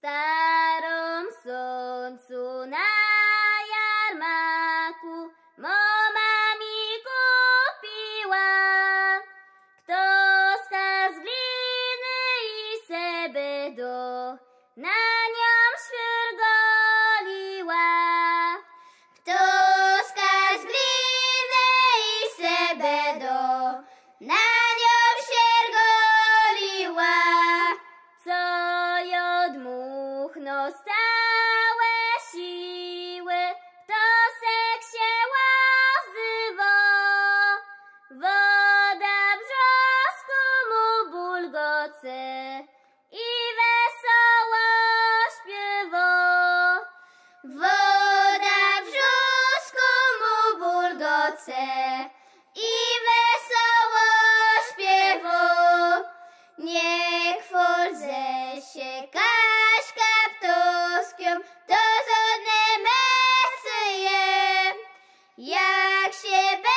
starym słońcu na jarmaku mama mi kupiła. Kto z gliny i sebe do na nią świrgoliła. Kto z gliny i sebe do na owoce i wesoło śpiewo. Niech forze się Kaśka ptoskią, to zodne mesyje, jak się